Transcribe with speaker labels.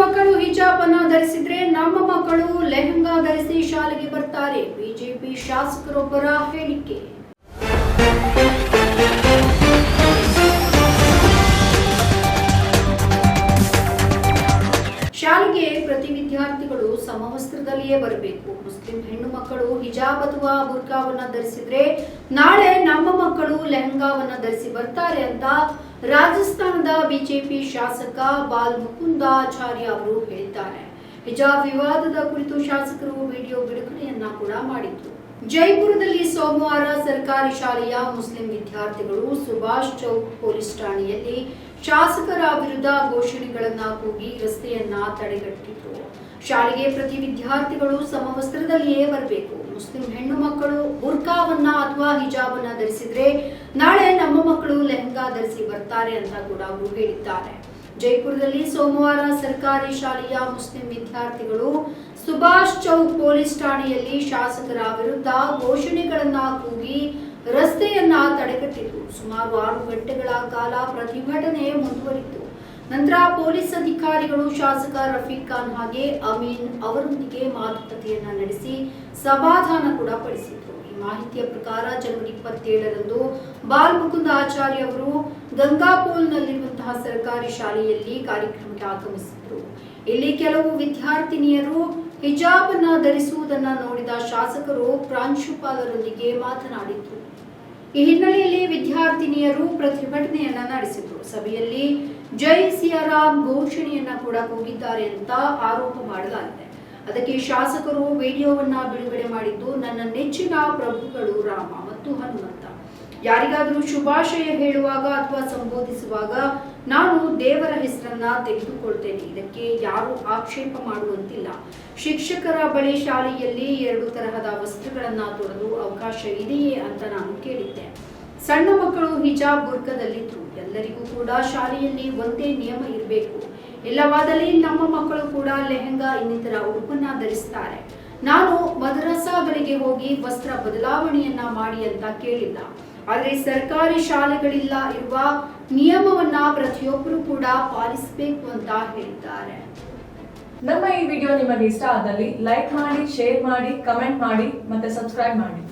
Speaker 1: ಮಕ್ಕಳು ಹಿಜಾಬ್ ಧರಿಸಿದ್ರೆ ನಮ್ಮ ಮಕ್ಕಳು ಲೆಹಂಗಾ ಧರಿಸಿ ಶಾಲೆಗೆ ಬರ್ತಾರೆ. ಬಿಜೆಪಿ ಶಾಸಕರೊಬ್ಬರ ಹೇಳಿಕೆ. ಶಾಲೆಗೆ ಪ್ರತಿ ವಿದ್ಯಾರ್ಥಿಗಳು ಸಮವಸ್ತ್ರದಲ್ಲಿಯೇ ಬರಬೇಕು. ಮುಸ್ಲಿಂ ಹೆಣ್ಣು ಮಕ್ಕಳು ಹಿಜಾಬ್ ಅಥವಾ ಬುರ್ಕಾವನ್ನ ಧರಿಸಿದ್ರೆ ನಾಳೆ ನಮ್ಮ ಮಕ್ಕಳು ಲೆಹಂಗಾವನ್ನ ಧರಿಸಿ ಬರ್ತಾರೆ ಅಂತ ರಾಜಸ್ಥಾನದ ಬಿಜೆಪಿ ಶಾಸಕ ಬಾಲ್ ಮುಕುಂದಾಚಾರ್ಯ ಅವರು ಹೇಳ್ತಾರೆ ಹಿಜಾಬ್ ವಿವಾದದ ಕುರಿತು ಶಾಸಕರು ವಿಡಿಯೋ ಬಿಡುಗಡೆಯನ್ನ ಕೂಡ ಮಾಡಿದ್ರು. ಜೈಪುರದಲ್ಲಿ ಸೋಮವಾರ ಸರ್ಕಾರಿ ಶಾಲೆಯ ಮುಸ್ಲಿಂ ವಿದ್ಯಾರ್ಥಿಗಳು ಸುಭಾಷ್ ಚೌಕ್ ಪೊಲೀಸ್ ಠಾಣೆಯಲ್ಲಿ ಶಾಸಕರ ವಿರುದ್ಧ ಘೋಷಣೆಗಳನ್ನ ಕೂಗಿ ರಸ್ತೆಯನ್ನ ತಡೆಗಟ್ಟಿದ್ರು. ಶಾಲೆಗೆ ಪ್ರತಿ ವಿದ್ಯಾರ್ಥಿಗಳು ಸಮವಸ್ತ್ರದಲ್ಲಿಯೇ ಬರಬೇಕು. ಮುಸ್ಲಿಂ ಹೆಣ್ಣು ಮಕ್ಕಳು ಬುರ್ಕಾವನ್ನ ಅಥವಾ ಹಿಜಾಬನ್ನ ಧರಿಸಿದ್ರೆ ನಾಳೆ ನಮ್ಮ ಮಕ್ಕಳು ಲೆಹಂಗಾ ಧರಿಸಿ ಬರ್ತಾರೆ ಅಂತ ಕೂಡ ಅವರು ಹೇಳಿದ್ದಾರೆ. ಜೈಪುರದಲ್ಲಿ ಸೋಮವಾರ ಸರ್ಕಾರಿ ಶಾಲೆಯ ಮುಸ್ಲಿಂ ವಿದ್ಯಾರ್ಥಿಗಳು ಸುಭಾಷ್ ಚೌಕ್ ಪೊಲೀಸ್ ಠಾಣೆಯಲ್ಲಿ ಶಾಸಕರ ವಿರುದ್ಧ ಘೋಷಣೆಗಳನ್ನ ಕೂಗಿ ರಸ್ತೆಯನ್ನ ತಡೆಗಟ್ಟಿತು ಸುಮಾರು ಆರು ಗಂಟೆಗಳ ಕಾಲ ಪ್ರತಿಭಟನೆ ಮುಂದುವರಿತು. ನಂತರ ಪೊಲೀಸ್ ಅಧಿಕಾರಿಗಳು ಶಾಸಕ ರಫೀಕ್ ಖಾನ್ ಹಾಗೆ ಅಮೀನ್ ಅವರೊಂದಿಗೆ ಮಾತುಕತೆಯನ್ನ ನಡೆಸಿ ಸಮಾಧಾನ ಕೂಡ ಪಡಿಸಿದ್ರು. ಮಾಹಿತಿಯ ಪ್ರಕಾರ ಜನವರಿ ಇಪ್ಪತ್ತೇಳರಂದು ಬಾಲ್ ಮುಕುಂದ ಆಚಾರ್ಯ ಅವರು ಗಂಗಾಪೋಲ್ನಲ್ಲಿರುವಂತಹ ಸರ್ಕಾರಿ ಶಾಲೆಯಲ್ಲಿ ಕಾರ್ಯಕ್ರಮಕ್ಕೆ ಆಗಮಿಸಿದ್ರು. ಇಲ್ಲಿ ಕೆಲವು ವಿದ್ಯಾರ್ಥಿನಿಯರು ಹಿಜಾಬ್ ಅನ್ನ ಧರಿಸುವುದನ್ನ ನೋಡಿದ ಶಾಸಕರು ಪ್ರಾಂಶುಪಾಲರೊಂದಿಗೆ ಮಾತನಾಡಿದ್ರು. ಈ ಹಿನ್ನೆಲೆಯಲ್ಲಿ ವಿದ್ಯಾರ್ಥಿನಿಯರು ಪ್ರತಿಭಟನೆಯನ್ನ ನಡೆಸಿದ್ರು. ಸಭೆಯಲ್ಲಿ ಜೈ ಸಿಯಾರಾಮ್ ಘೋಷಣೆಯನ್ನ ಕೂಡ ಕೂಗಿದ್ದಾರೆ ಅಂತ ಆರೋಪ ಮಾಡಲಾಗಿದೆ. ಅದಕ್ಕೆ ಶಾಸಕರು ವಿಡಿಯೋವನ್ನ ಬಿಡುಗಡೆ ಮಾಡಿದ್ದು ನನ್ನ ನೆಚ್ಚಿನ ಪ್ರಭುಗಳು ರಾಮ ಮತ್ತು ಹನುಮಂತ. ಯಾರಿಗಾದರೂ ಶುಭಾಶಯ ಹೇಳುವಾಗ ಅಥವಾ ಸಂಬೋಧಿಸುವಾಗ ನಾನು ದೇವರ ಹೆಸರನ್ನ ತೆಗೆದುಕೊಳ್ತೇನೆ. ಇದಕ್ಕೆ ಯಾರು ಆಕ್ಷೇಪ ಮಾಡುವಂತಿಲ್ಲ. ಶಿಕ್ಷಕರ ಬಳಿ ಶಾಲೆಯಲ್ಲಿ ಎರಡು ತರಹದ ವಸ್ತ್ರಗಳನ್ನ ತೊಡಲು ಅವಕಾಶ ಇದೆಯೇ ಅಂತ ನಾನು ಕೇಳಿದ್ದೆ. ಸಣ್ಣ ಮಕ್ಕಳು ಹಿಜಾಬ್ ಬುರ್ಕದಲ್ಲಿದ್ರು ಎಲ್ಲರಿಗೂ ಕೂಡ ಶಾಲೆಯಲ್ಲಿ ಒಂದೇ ನಿಯಮ ಇರಬೇಕು. ಇಲ್ಲವಾದಲ್ಲಿ ನಮ್ಮ ಮಕ್ಕಳು ಕೂಡ ಲೆಹೆಂಗಾ ಇನ್ನಿತರ ಉಡುಪನ್ನ ಧರಿಸ್ತಾರೆ. ನಾನು ಮದರಸಾಗಳಿಗೆ ಹೋಗಿ ವಸ್ತ್ರ ಬದಲಾವಣೆಯನ್ನ ಮಾಡಿ ಅಂತ ಕೇಳಿಲ್ಲ. ಆದರೆ ಸರ್ಕಾರಿ ಶಾಲೆಗಳಿಲ್ಲ ಇರುವ ನಿಯಮವನ್ನ ಪ್ರತಿಯೊಬ್ಬರು ಕೂಡ ಪಾಲಿಸಬೇಕು ಅಂತ ಹೇಳಿದ್ದಾರೆ.
Speaker 2: ನಮ್ಮ ಈ ವಿಡಿಯೋ ನಿಮಗೆ ಇಷ್ಟ ಆದಲ್ಲಿ ಲೈಕ್ ಮಾಡಿ, ಶೇರ್ ಮಾಡಿ, ಕಮೆಂಟ್ ಮಾಡಿ ಮತ್ತೆ ಸಬ್ಸ್ಕ್ರೈಬ್ ಮಾಡಿ.